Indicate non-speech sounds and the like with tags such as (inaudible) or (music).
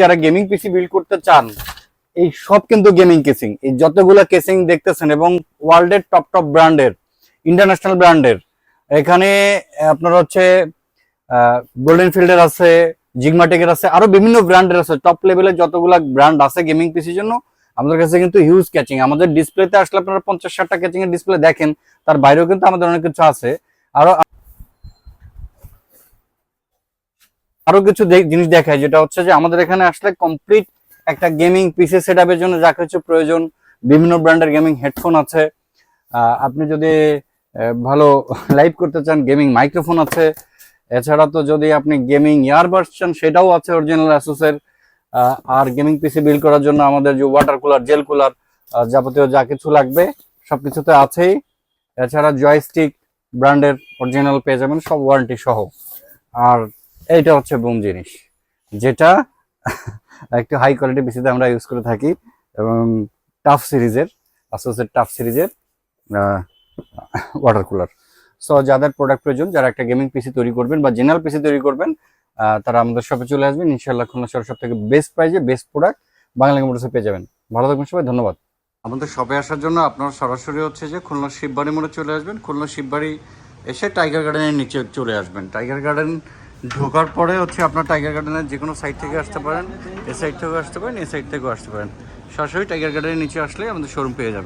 যারা gaming PC build করতে চান, এই সব কিন্তু গেমিং কেসিং এই যতগুলো কেসিং দেখতেছেন এবং ওয়ার্ল্ডের টপ টপ ব্র্যান্ডের ইন্টারন্যাশনাল ব্র্যান্ডের, এখানে আপনার হচ্ছে গোল্ডেন ফিল্ডের আছে জিগমাটেকের আছে, আরও বিভিন্ন ব্র্যান্ডের আছে। টপ লেভেলের যতগুলা ব্র্যান্ড আছে গেমিং পিসির জন্য, আমাদের কাছে কিন্তু হিউজ ক্যাচিং আমাদের ডিসপ্লেতে আসলে আপনারা পঞ্চাশ ষাটটা ক্যাচিং এর ডিসপ্লে দেখেন, তার বাইরেও কিন্তু আমাদের অনেক কিছু আছে। আরও আরও কিছু জিনিস দেখায়, যেটা হচ্ছে যে আমাদের এখানে আসলে কমপ্লিট একটা গেমিং পিসি সেট জন্য যা কিছু প্রয়োজন, বিভিন্ন ব্র্যান্ডের গেমিং হেডফোন আছে আপনি যদি ভালো (laughs) লাইভ করতে চান গেমিং মাইক্রোফোন আছে, এছাড়া তো যদি আপনি গেমিং ইয়ারবাডস চান, সেটাও আছে অরিজিনাল অ্যাসুসের আর গেমিং পিসি বিল্ড করার জন্য আমাদের যে ওয়াটার কুলার জেল কুলার যাবতীয় যা কিছু লাগবে, সবকিছুতে আছেই। এছাড়া জয়স্টিক ব্র্যান্ডের অরিজিনাল পেয়ে যাবেন, সব ওয়ারেন্টি সহ। আর এইটা হচ্ছে বুম জিনিস, যেটা একটু হাই কোয়ালিটি পিসিতে আমরা ইউজ করে থাকি এবং টাফ সিরিজের আসোসের টাফ সিরিজের ওয়াটার কুলার সো যাদের প্রোডাক্ট প্রয়োজন, যারা একটা গেমিং পিসি তৈরি করবেন বা জেনারেল পিসি তৈরি করবেন তারা আমাদের শপে চলে আসবেন। ইনশাল্লাহ খুলনা শহর সব থেকে বেস্ট প্রাইজে বেস্ট প্রোডাক্ট বাংলা মোটরসে পেয়ে যাবেন। ভালো থাকবেন সবাই, ধন্যবাদ। আমাদের শপে আসার জন্য আপনারা সরাসরি হচ্ছে যে খুলনা শিববাড়ি মোড়ে চলে আসবেন। খুলনা শিববাড়ি এসে টাইগার গার্ডেনের নিচে চলে আসবেন। টাইগার গার্ডেন ঢোকার পরে হচ্ছে আপনার টাইগার গার্ডেনের যে কোনো সাইড থেকে আসতে পারেন, এ সাইড থেকেও আসতে পারেন, এ সাইড থেকেও আসতে পারেন। সরাসরি টাইগার গার্ডেনের নিচে আসলে আমাদের শোরুম পেয়ে যাবেন।